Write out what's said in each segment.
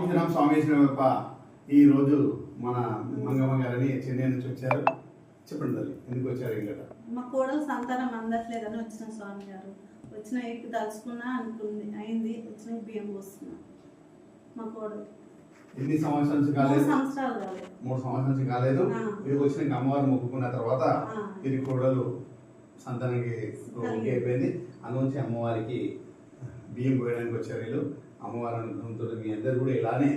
శ్రీరామ్ స్వామీశ్వరప్ప ఈ రోజు మన మంగమ్మ గారని చెన్నై నుంచి వచ్చారు. చెప్పండి తల్లి ఎందుకు వచ్చారు ఇక్కడ మా కోడలు సంతానం అందట్లేదని వచ్చిన స్వామి గారు వచ్చిన ఎక్కి తలుచుకున్నా అనుకుంది అయింది వచ్చిన బియ్యం పోస్తున్నా. మా కోడలు. ఎన్ని సంవత్సరాల నుంచి మూడు కాలేదు. మూడు సంవత్సరాల నుంచి కాలేదు. మీరు వచ్చిన అమ్మవారు మొక్కుకున్న తర్వాత. ఇది కోడలు సంతానానికి ఓకే అయిపోయింది. అందులోంచి అమ్మవారికి బియ్యం పోయడానికి వచ్చారు వీళ్ళు. అమ్మవారి అనుగ్రహంతో మీ అందరు కూడా ఇలానే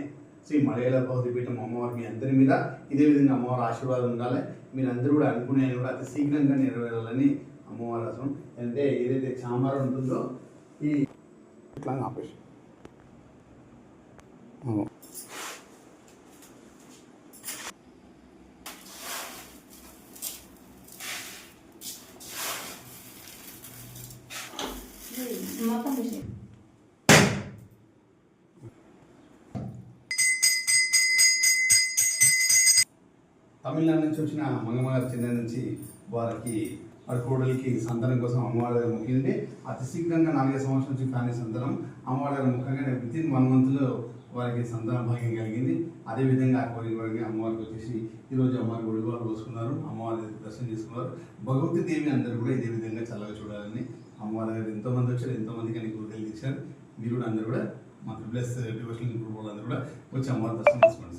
శ్రీ మలయాళ బౌద్ధపీఠం అమ్మవారి మీ అందరి మీద ఇదే విధంగా అమ్మవారి ఆశీర్వాదం ఉండాలి. మీరందరూ కూడా అనుకునే కూడా అతి శీఘ్రంగా నెరవేరాలని అమ్మవారి అసలు అంటే ఏదైతే చామర ఉంటుందో ఈ ఇట్లా ఆపేసి ఇది మొత్తం తీసి తమిళనాడు నుంచి వచ్చిన మంగమ్మగారు చెన్నై నుంచి వారికి వారి కోడలికి సంతానం కోసం అమ్మవారి దగ్గర మొక్కింది అతి శీఘ్రంగా నాలుగైదు సంవత్సరం నుంచి కానీ సంతానం. అమ్మవారి దగ్గర ముఖ్యంగా వితిన్ వన్ మంత్లో వారికి సంతాన భాగ్యం కలిగింది. అదేవిధంగా ఆ కోరిక వారికి అమ్మవారికి వచ్చేసి ఈరోజు అమ్మవారి గుడివారు పోసుకున్నారు అమ్మవారి దర్శనం చేసుకున్నారు. భగవతి దేవి అందరూ కూడా ఇదే విధంగా చల్లగా చూడాలని అమ్మవారి దగ్గర ఎంతోమంది వచ్చారు ఎంతోమందికి అని కోరికలు ఇచ్చారు మీరు కూడా అందరూ కూడా మా ప్లస్ డివోషనల్ గ్రూప్ వాళ్ళందరూ కూడా వచ్చి అమ్మవారి దర్శనం చేసుకోండి.